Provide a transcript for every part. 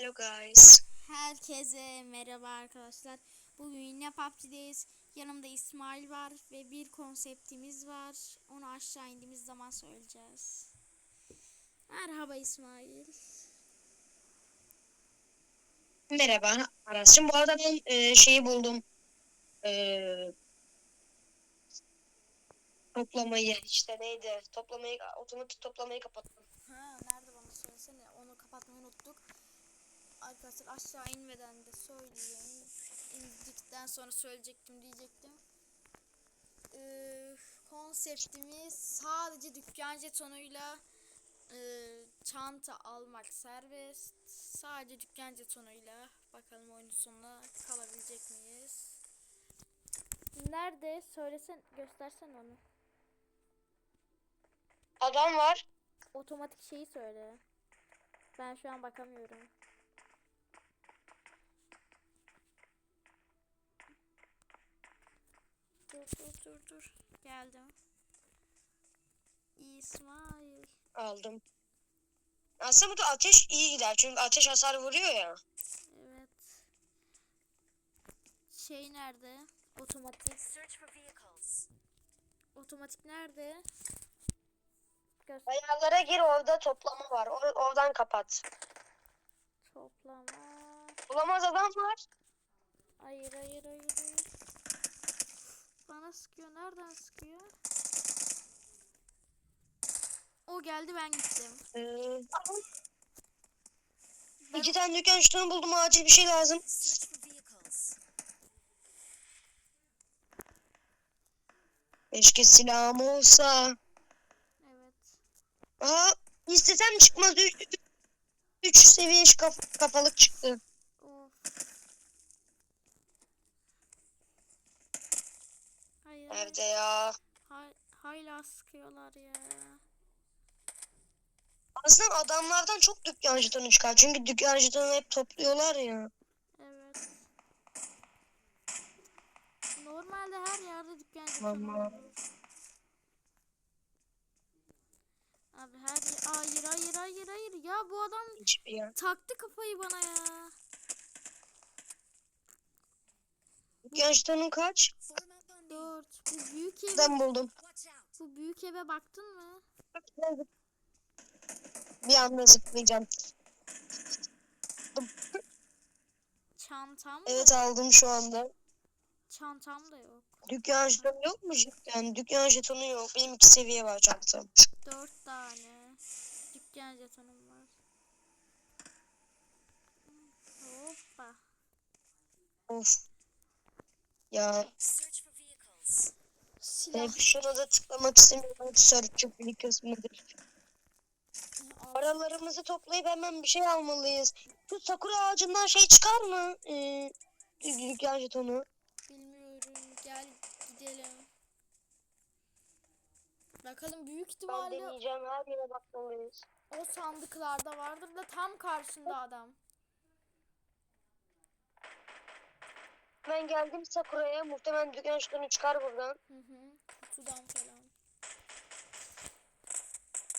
Hello guys. Herkese merhaba arkadaşlar. Bugün yine PUBG'deyiz. Yanımda İsmail var ve bir konseptimiz var. Onu aşağı indiğimiz zaman söyleyeceğiz. Merhaba İsmail. Merhaba Aras'cığım. Bu arada ben e, şeyi buldum. E, toplamayı işte neydi? Toplamayı otomatik toplamayı kapattım. Ha nerede bana söylesene. Onu kapatmayı unuttuk. Arkadaşlar aşağı inmeden de söyleyeyim. İndikten sonra söyleyecektim diyecektim. Ee, konseptimiz sadece dükkan jetonuyla e, çanta almak serbest. Sadece dükkan jetonuyla bakalım oyunun sonuna kalabilecek miyiz? Nerede? Söylesen, göstersen onu. Adam var. Otomatik şeyi söyle. Ben şu an bakamıyorum. Dur dur dur dur. Geldim. İsmail. Aldım. Aslında burada ateş iyi gider. Çünkü ateş hasar vuruyor ya. Evet. Şey nerede? Otomatik. Search for vehicles. Otomatik nerede? Göster. Ayarlara gir orada toplama var. Or- oradan kapat. Toplama. Bulamaz adam var. Hayır hayır hayır hayır. Bana sıkıyor. Nereden sıkıyor? O geldi ben gittim. Ee, iki tane dükkan şutanı buldum. Acil bir şey lazım. Keşke silahım olsa. Evet. Aa, istesem çıkmaz. Üç, üç seviye kaf- kafalık çıktı. Of. Nerede ya? Hay- hala sıkıyorlar ya. Aslında adamlardan çok dükkan jetonu çıkar. Çünkü dükkan jetonu hep topluyorlar ya. Evet. Normalde her yerde dükkan Tamam. jetonu olur. Abi her yer... Hayır hayır hayır hayır. Ya bu adam Hiçbir yer. taktı kafayı bana ya. Dükkan jetonu kaç? Form up on me. Dört. Bu büyük eve, Ben buldum. Bu büyük eve baktın mı? Bir anda zıplayacağım. Çantam Evet aldım şu anda. çantam da yok. Dükkan jetonu yok mu cidden? Dükkan jetonu yok. Benim iki seviye var çantam. Dört tane dükkan jetonum var. Hoppa. Of. Ya Search for vehicles. Silah. hep şuna da tıklamak istemiyorum. Search bir kısmıdır. Al. Paralarımızı toplayıp hemen bir şey almalıyız. Şu sakura ağacından şey çıkar mı? Ee, dükkan jetonu. Bilmiyorum. Gel gidelim. Bakalım büyük Ben ihtimalle deneyeceğim. Her yere bakmalıyız. o sandıklarda vardır da tam karşında adam. Ben geldim Sakura'ya. Muhtemelen dükkan jetonu çıkar buradan. Hı hı. Kutudan falan.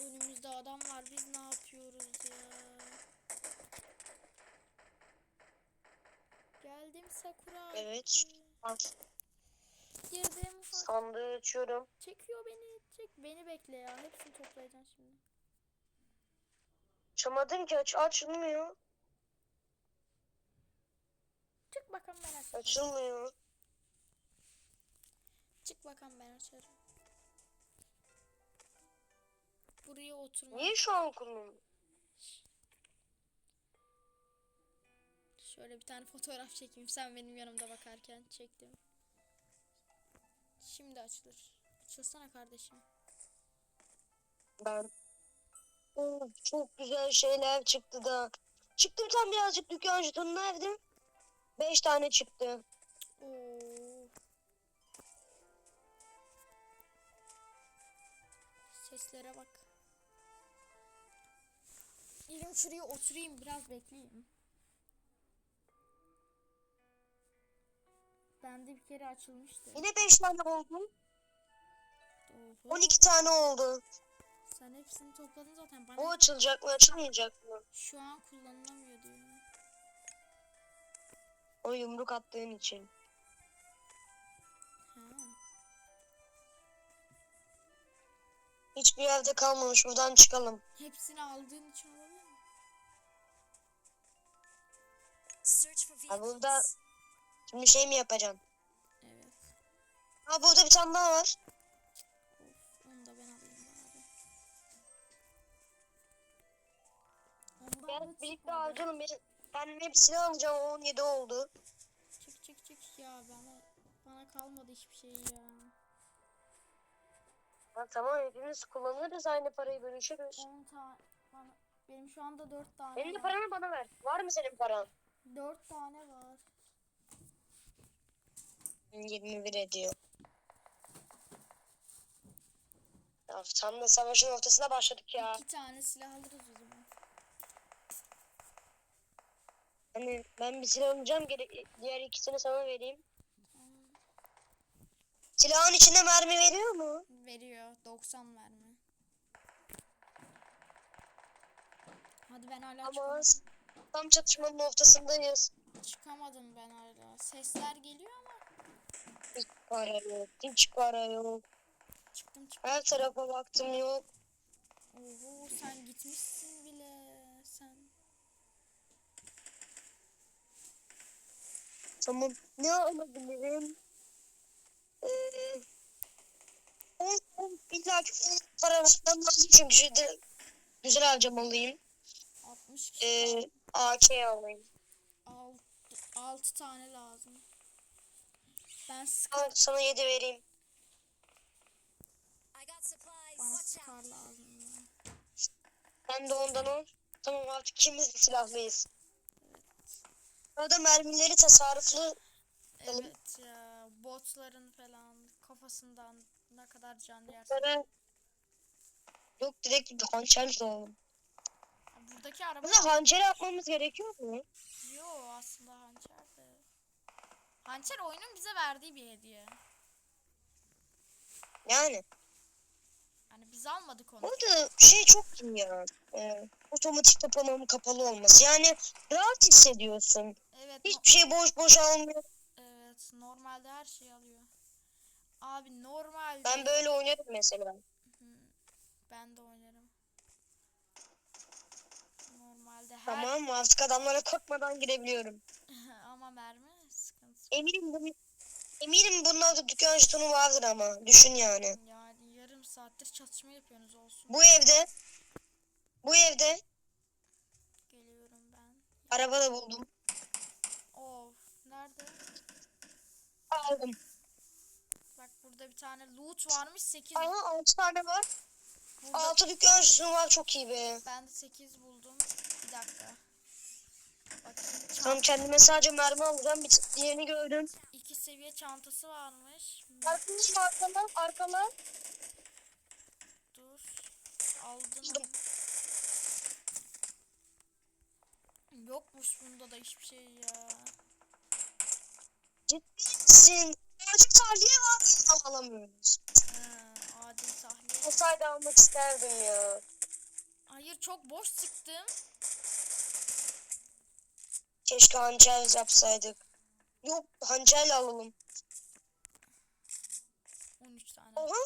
Önümüzde adam var. Biz ne yapıyoruz ya? Geldim Sakura. Evet. Girdim. Sandığı açıyorum. Çekiyor beni. Çek. Beni bekle ya. Hepsini toplayacağım şimdi. Açamadım ki aç açılmıyor. Çık bakalım ben açarım. Açılmıyor. Çık bakalım ben açarım. Buraya oturma. Niye şu an kullanmıyor? Şöyle bir tane fotoğraf çekeyim. Sen benim yanımda bakarken çektim. Şimdi açılır. Açılsana kardeşim. Ben. Oo, çok güzel şeyler çıktı da. Çıktı tane birazcık dükkan jetonu nerede? Beş tane çıktı. Seslere bak. Elim şuraya oturayım biraz bekleyeyim. Bende bir kere açılmıştı. Yine beş tane oldu. Oho. 12 tane oldu. Sen hepsini topladın zaten. Bana O açılacak mı açılmayacak mı? şu an kullanılamıyor diyor. O yumruk attığın için. Hiçbir evde kalmamış. Buradan çıkalım. Hepsini aldığın için olabilir mi? Ha, burada-. Şimdi şey mi yapacaksın? Evet. Ha burada bir tane daha var. Of, onu da ben alayım bari. Ondan da birlikte çıkmadı. Ben, silah alacağım. 17 oldu. Çık çık çık ya bana bana kalmadı hiçbir şey ya. Tamam hepimiz kullanırız aynı parayı bölüşürüz. 10 tane bana benim şu anda 4 tane Benim de var. paranı bana ver. Var mı senin paran? 4 tane var. 21 ediyor. Ya tam da savaşın ortasına başladık ya. 2 tane silah alırız o zaman. Hani ben bir silah alacağım. geri- Diğer ikisini sana vereyim. Silahın içinde mermi veriyor mu? Veriyor 90 mermi. Hadi ben hala Ama çıkamadım. tam çatışmanın ortasındayız. çıkamadım ben hala. Sesler geliyor ama Hiç para yok. Hiç para yok. çıktım çıktım. Her tarafa baktım yok. Oho sen gitmişsin bile sen. Tamam. Ne alabilirim? İlla ki para vermem lazım çünkü şeyde güzel harcamalıyım. 60 kişi Ee, AK alayım. 6, 6 tane lazım. Ben Al Scar, sana 7 vereyim. Bana out. lazım ya. Sen de ondan ol. Tamam artık ikimiz de silahlıyız. Orada mermileri tasarruflu. Evet ya botların falan kafasından ne kadar can yersin. Yok direkt hançer oğlum. Buradaki araba Burada hançer yapmamız gerekiyor mu? Yo aslında hançer de. Hançer oyunun bize verdiği bir hediye. Yani. Hani biz almadık onu. Orada şey çok iyi ya. Ee, otomatik toplamanın kapalı olması. Yani rahat hissediyorsun. Evet. Hiçbir şey boş boş almıyor. Normalde her şeyi alıyor. Abi normalde Ben böyle oynarım mesela. Ben de oynarım. Normalde her Tamam? Artık adamlara korkmadan girebiliyorum. ama mermi sıkıntı. Eminim bunun Eminim bunun altında dükkan jetonu vardır ama. Düşün yani. Yani yarım saattir çatışma yapıyorsunuz olsun. Bu evde bu evde Geliyorum ben. araba da buldum. Of nerede? Aldım. Bak burada bir tane loot varmış 8. Aha 6 tane var. Burada 6 dükkan jetonu var çok iyi be. ben de 8 buldum. Bir dakika. Bakayım. Tamam kendime sadece mermi alacağım. Bir diğerini gördüm. iki seviye çantası varmış. Arkalar arkalar arkalar. Dur. Aldım. Aldım. Yokmuş bunda da hiçbir şey ya. Ciddi misin? Acil tahliye var. Ama alamıyoruz. Ha, adil tahliye. Olsaydı almak isterdim ya. Hayır çok boş sıktım. Keşke hançer yapsaydık. Yok hançerle alalım. 13 tane. Oha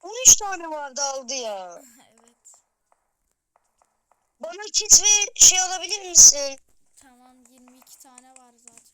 13 tane vardı aldı ya. evet. Bana kit ve şey alabilir misin? Tamam 22 tane var zaten.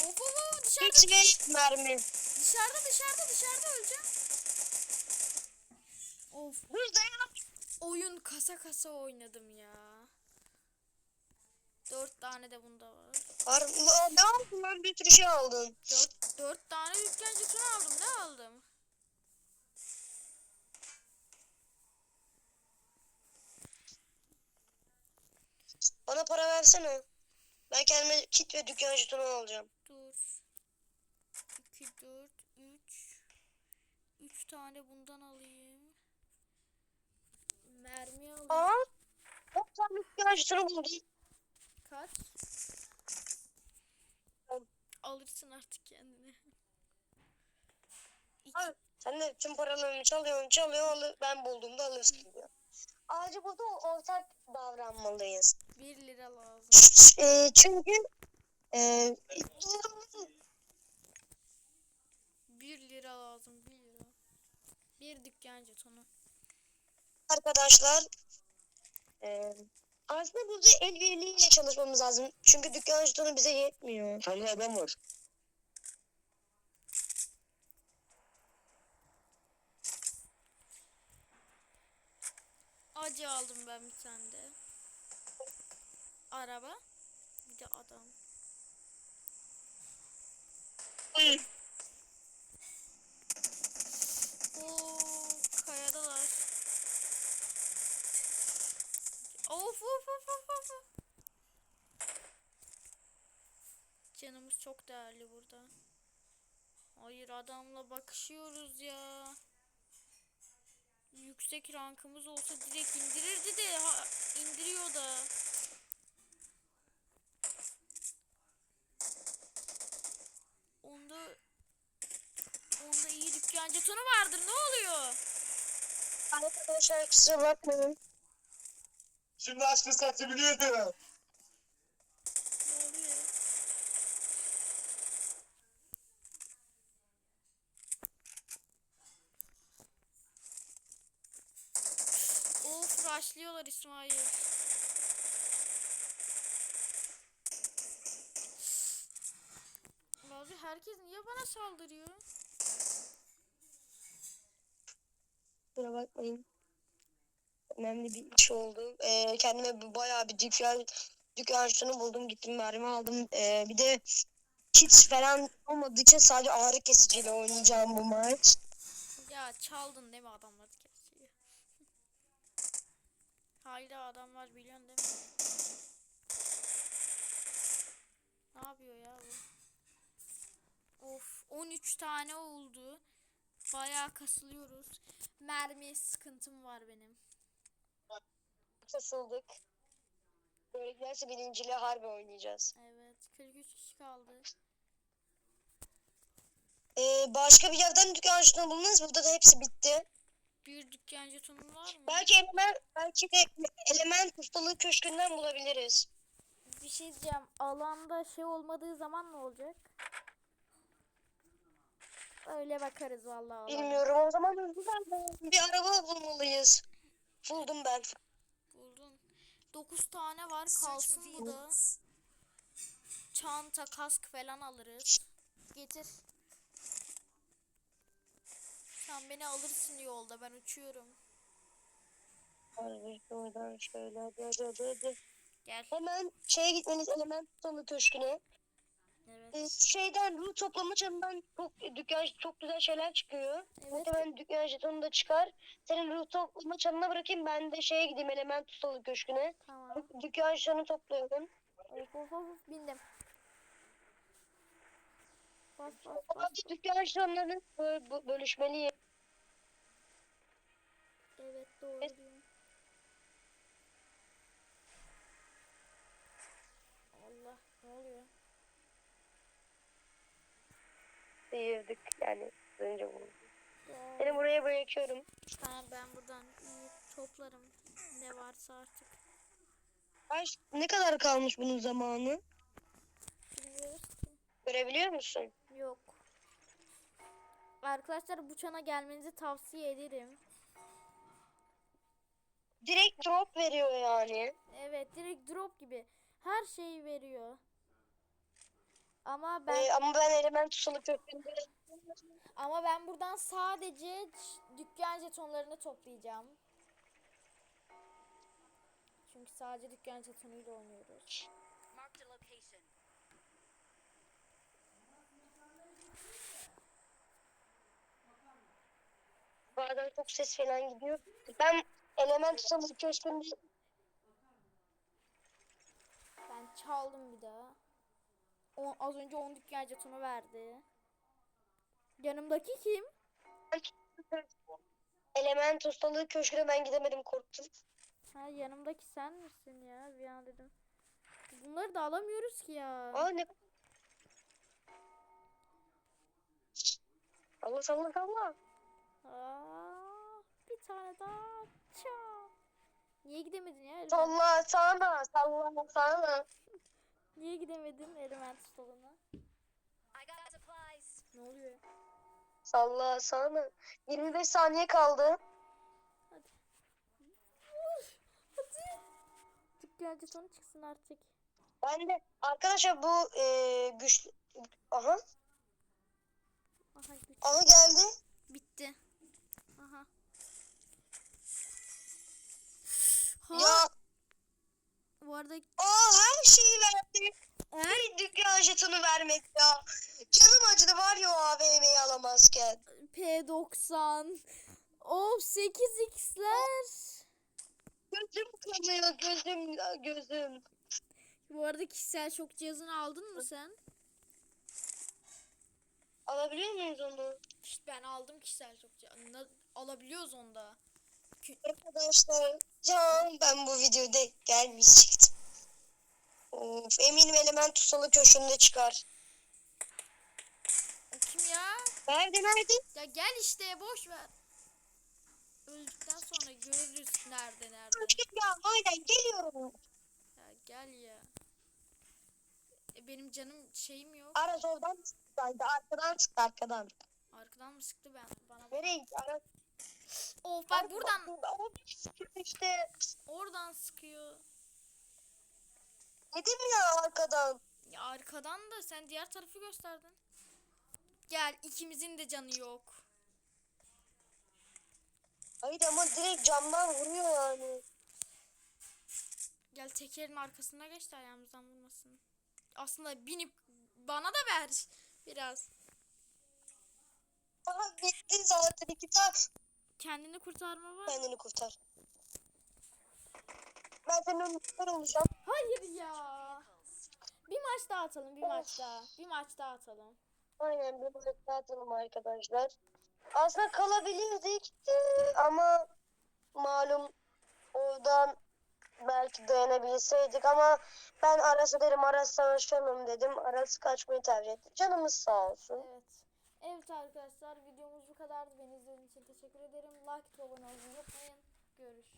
Of of of dışarıda Kit ve mermi. dışarıda dışarıda dışarıda öleceğim. Of Dur dayan. oyun kasa kasa oynadım ya. 4 tane de bunda var. Aa, ne aldın lan bir sürü şey aldın. 4 4 tane dükkan jetonu aldım. Ne aldım? Bana para versene. Ben kendime kit ve dükkan jetonu alacağım. Dur. 2 4 3 3 tane bundan alayım. Mermi alayım. Aa 10 tane jetonu buldum. Kaç? Alırsın artık kendine. İki, Al. Sen de tüm paralarını çalıyorsun çalıyorsun alı- ben bulduğumda alırsın diyor. Ağacı burada ortak davranmalıyız. 1 lira lazım. Ee, çünkü Ee, 1 lira lazım 1 lira. Bir dükkan jetonu. arkadaşlar ee, aslında burada el birliğiyle çalışmamız lazım. Çünkü dükkan jetonu bize yetmiyor. Tane adam var. Acı aldım ben bir tane de. Araba. Bir de adam. Oo, kayadalar. Of of of of of. Canımız çok değerli burada. Hayır adamla bakışıyoruz ya. Yüksek rankımız olsa direkt indirirdi de ha, indiriyor da. Onda onda iyi dükkan jetonu vardır. Ne oluyor? Arkadaşlar kusura bakmayın. Şimdi aşkı oluyor? Of rushlıyorlar İsmail. Abi herkes niye bana saldırıyor? Kusura bakmayın. Önemli bir iş oldu. Ee, kendime bayağı bir dükkan dükkan jetonu buldum. Gittim mermi aldım. Ee, bir de kit falan olmadığı için sadece ağrı kesiciyle oynayacağım bu maç. Ya çaldın değil mi adamları kesiyor? Hala adamlar biliyorsun değil mi? Ne yapıyor ya bu? Of 13 tane oldu. Bayağı kasılıyoruz. Mermi sıkıntım var benim. Kasıldık. Böyle giderse birinciyle harbi oynayacağız. Evet 43 kişi kaldı. Ee, başka bir yerden dükkan jetonu buldunuz? Burada da hepsi bitti. Bir dükkan jetonun var mı? Belki element, belki de element ustalığı köşkünden bulabiliriz. Bir şey diyeceğim. Alanda şey olmadığı zaman ne olacak? Öyle bakarız vallahi. Bilmiyorum o zaman hızlıdan bir araba bulmalıyız. Buldum ben. Buldun. 9 tane var kalsın bu da. Çanta, kask falan alırız. Getir. Sen beni alırsın yolda ben uçuyorum. Şuradan şöyle hadi hadi hadi. hadi. Gel. Hemen şeye gitmeniz element ustalığı köşküne. Evet. Ee, şeyden ruh toplama çanından çok dükkan çok güzel şeyler çıkıyor. Evet. Muhtemelen dükkan jetonu da çıkar. Senin ruh toplama çanına bırakayım ben de şeye gideyim element ustalığı köşküne. Tamam. Dükkan jetonu topluyorum. Of of of bindim. Bas bas bas. Dükkan jetonlarını bö- bö- bölüşmeliyiz. Evet doğru Evet. diyorsun. Allah ne oluyor? Sıyırdık yani önce. Ya. Seni buraya bırakıyorum. Tamam ben buradan iyi toplarım. Ne varsa artık. Kaç, ne kadar kalmış bunun zamanı? Bilmiyoruz ki. Görebiliyor musun? Yok. Arkadaşlar bu çana gelmenizi tavsiye ederim. Direkt drop veriyor yani. Evet direkt drop gibi. Her şeyi veriyor. Ama ben Ee, ama ben element köşkünde ama ben buradan sadece dükkan jetonlarını toplayacağım. Çünkü sadece dükkan jetonuyla oynuyoruz. Marked a location. bazen çok ses falan gidiyor. Ben element ustalığı köşkünde Ben çaldım bir daha. O, az önce 10 dükkan jetonu verdi. Yanımdaki kim? element ustalığı köşküne ben gidemedim korktum. Ha yanımdaki sen misin ya? Bir an dedim. Bunları da alamıyoruz ki ya. Aa ne Allah Allah Allah. Aa, bir tane daha çal. Niye gidemedin ya? Salla sana salla sana. Niye gidemedin element stoluna? I got supplies. Ne oluyor? Salla sana. 25 saniye kaldı. Hadi. Vur. Hadi. Dükkan jetonu çıksın artık. Ben de arkadaşlar bu e, güçlü... Aha. Aha güç. Aha geldi. Bitti. Aha. Ha. Ya Bu arada aa her şeyi verdi. eğer Bir dükkan jetonu vermek ya. Canım acıdı var ya o AVM'yi alamazken. P90 Of 8x'ler. Gözüm kanıyor gözüm gözüm. Bu arada kişisel şok cihazını aldın mı sen? Alabiliyor muyuz onu? İşte ben aldım kişisel şok cihazını. Alabiliyoruz onda. Arkadaşlar can ben bu videoda gelmeyecektim. Of, eminim element tusalı köşünde çıkar. Kim ya? Nerede nerede? Ya gel işte boş ver. Öldükten sonra görürüz nerede nerede. Ya aynen geliyorum. Ya gel ya. E, benim canım şeyim yok. Ara soldan çıktı. Arkadan çıktı arkadan. Arkadan mı sıktı ben? Bana bak. Nereye gitti? Of bak buradan işte. oradan sıkıyor. Dedim ya arkadan. Ya arkadan da sen diğer tarafı gösterdin. Gel ikimizin de canı yok. Hayır ama direkt camdan vuruyor yani. Gel tekerin arkasına geç de ayağımızdan vurmasın. Aslında binip bana da ver biraz. Aha bitti zaten iki tane. Kendini kurtarma var. Kendini kurtar. Ben senin önünden olacağım. Hayır ya. Bir maç daha atalım, bir maç daha. Bir maç daha atalım. Aynen bir maç daha atalım arkadaşlar. Aslında kalabilirdik ee, ama malum oradan belki dayanabilseydik ama ben Aras'a derim Aras savaşamam dedim. Aras kaçmayı tercih etti. Canımız sağ olsun. Evet. Evet arkadaşlar videomuz kadardı. Beni izlediğiniz için teşekkür ederim. Like ve abone olmayı unutmayın. Görüşürüz.